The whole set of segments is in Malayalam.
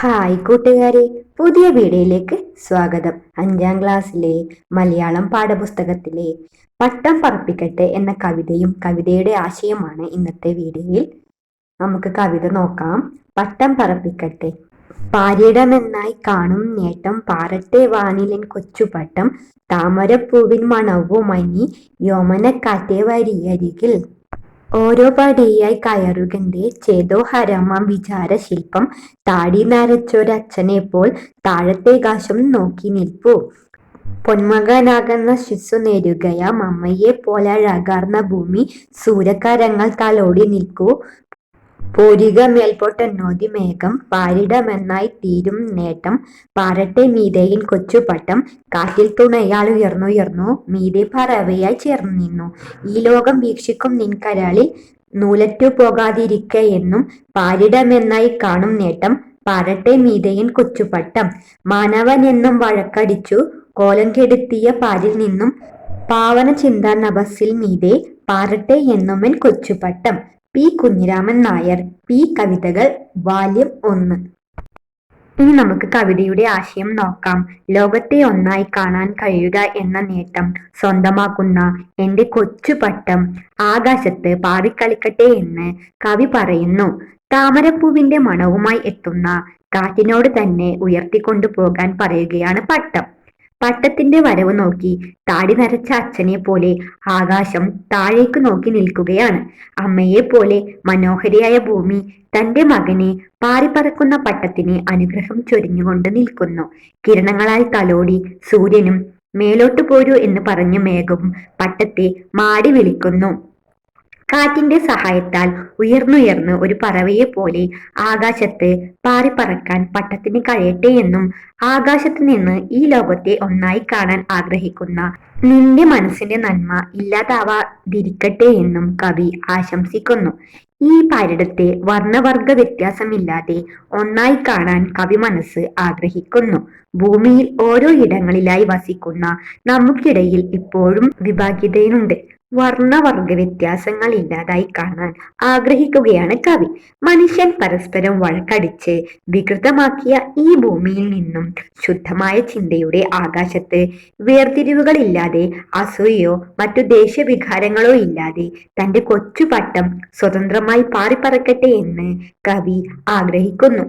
ഹായ് കൂട്ടുകാരെ പുതിയ വീഡിയോയിലേക്ക് സ്വാഗതം. അഞ്ചാം ക്ലാസ്സിലെ മലയാളം പാഠപുസ്തകത്തിലെ പട്ടം പറപ്പിക്കട്ടെ എന്ന കവിതയും കവിതയുടെ ആശയമാണ് ഇന്നത്തെ വീഡിയോയിൽ. നമുക്ക് കവിത നോക്കാം. പട്ടം പറപ്പിക്കട്ടെ. പാരിടമെന്നായി കാണും നേട്ടം പാറട്ടെ വാനിലൻ കൊച്ചുപട്ടം. താമരപ്പൂവിൻ മണവുമനി യോമനക്കാറ്റെ വരിയരികിൽ. ഓരോ പടിയായി കയറുകന്റെ ചേതോ ഹരമാം വിചാരശില്പം. താടി നരച്ചൊരച്ഛനെ പോൽ താഴത്തേകാശം നോക്കി നിൽപ്പു. പൊന്മകനാകുന്ന ശിശു നേരുകയാം അമ്മയെ പോലെ അഴകാർന്ന ഭൂമി. സൂര്യക്കരങ്ങൾ തലോടി നിൽക്കൂ. പോരിക മേൽപോട്ടെന്നോതി മേഘം പാരിടമെന്നായി തീരും നേട്ടം. പാരട്ടെ മീതയിൽ കൊച്ചുപട്ടം കാറ്റിൽ തുണയാൾ ഉയർന്നുയർന്നു. മീതെ പറവയായി ചേർന്നു നിന്നു. ഈ ലോകം വീക്ഷിക്കും നിൻകരാളിൽ നൂലറ്റു പോകാതിരിക്കയെന്നും പാരിടമെന്നായി കാണും നേട്ടം. പാരട്ടെ മീതയിൻ കൊച്ചുപട്ടം മാനവനെന്നും വഴക്കടിച്ചു. കോലം കെടുത്തിയ പാരിൽ നിന്നും പാവന ചിന്താ നഭസിൽ മീതെ. പാരട്ടെ എന്നുമൻ കൊച്ചുപട്ടം പി കുഞ്ഞിരാമൻ നായർ പി കവിതകൾ വാല്യം ഒന്ന്. ഇനി നമുക്ക് കവിതയുടെ ആശയം നോക്കാം. ലോകത്തെ ഒന്നായി കാണാൻ കഴിയുക എന്ന നേട്ടം സ്വന്തമാക്കുന്ന എന്റെ കൊച്ചുപട്ടം ആകാശത്ത് പാറിക്കളിക്കട്ടെ എന്ന് കവി പറയുന്നു. താമരപ്പൂവിന്റെ മണവുമായി എത്തുന്ന കാറ്റിനോട് തന്നെ ഉയർത്തിക്കൊണ്ടു പോകാൻ പറയുകയാണ് പട്ടം. പട്ടത്തിന്റെ വരവ് നോക്കി താടി നരച്ച അച്ഛനെ പോലെ ആകാശം താഴേക്ക് നോക്കി നിൽക്കുകയാണ്. അമ്മയെ പോലെ മനോഹരിയായ ഭൂമി തന്റെ മകനെ പാറിപ്പറക്കുന്ന പട്ടത്തിന് അനുഗ്രഹം ചൊരിഞ്ഞുകൊണ്ട് നിൽക്കുന്നു. കിരണങ്ങളാൽ തലോടി സൂര്യനും മേലോട്ട് പോരൂ എന്ന് പറഞ്ഞ മേഘവും പട്ടത്തെ മാടി വിളിക്കുന്നു. കാറ്റിന്റെ സഹായത്താൽ ഉയർന്നുയർന്ന് ഒരു പറവയെ പോലെ ആകാശത്ത് പാറിപ്പറക്കാൻ പട്ടത്തിന് കഴിയട്ടെ എന്നും ആകാശത്ത് നിന്ന് ഈ ലോകത്തെ ഒന്നായി കാണാൻ ആഗ്രഹിക്കുന്ന നിന്റെ മനസ്സിന്റെ നന്മ ഇല്ലാതാവാതിരിക്കട്ടെ എന്നും കവി ആശംസിക്കുന്നു. ഈ പാരിടത്തെ വർണവർഗ വ്യത്യാസമില്ലാതെ ഒന്നായി കാണാൻ കവി മനസ്സ് ആഗ്രഹിക്കുന്നു. ഭൂമിയിൽ ഓരോ ഇടങ്ങളിലായി വസിക്കുന്ന നമുക്കിടയിൽ ഇപ്പോഴും വിഭാഗ്യതയുണ്ട്. വർണവർഗ വ്യത്യാസങ്ങൾ ഇല്ലാതായി കാണാൻ ആഗ്രഹിക്കുകയാണ് കവി. മനുഷ്യൻ പരസ്പരം വഴക്കടിച്ച് വികൃതമാക്കിയ ഈ ഭൂമിയിൽ നിന്നും ശുദ്ധമായ ചിന്തയുടെ ആകാശത്ത് വേർതിരിവുകളില്ലാതെ അസൂയോ മറ്റു ദേശവികാരങ്ങളോ ഇല്ലാതെ തന്റെ കൊച്ചുപട്ടം സ്വതന്ത്രമായി പാറിപ്പറക്കട്ടെ എന്ന് കവി ആഗ്രഹിക്കുന്നു.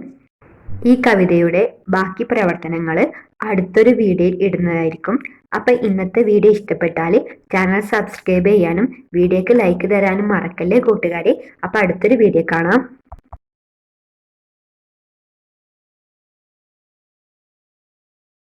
ഈ കവിതയുടെ ബാക്കി പ്രവർത്തനങ്ങൾ അടുത്തൊരു വീഡിയോയിൽ ഇടുന്നതായിരിക്കും. അപ്പം ഇന്നത്തെ വീഡിയോ ഇഷ്ടപ്പെട്ടാൽ ചാനൽ സബ്സ്ക്രൈബ് ചെയ്യാനും വീഡിയോക്ക് ലൈക്ക് തരാനും മറക്കല്ലേ കൂട്ടുകാരെ? അപ്പം അടുത്തൊരു വീഡിയോ കാണാം.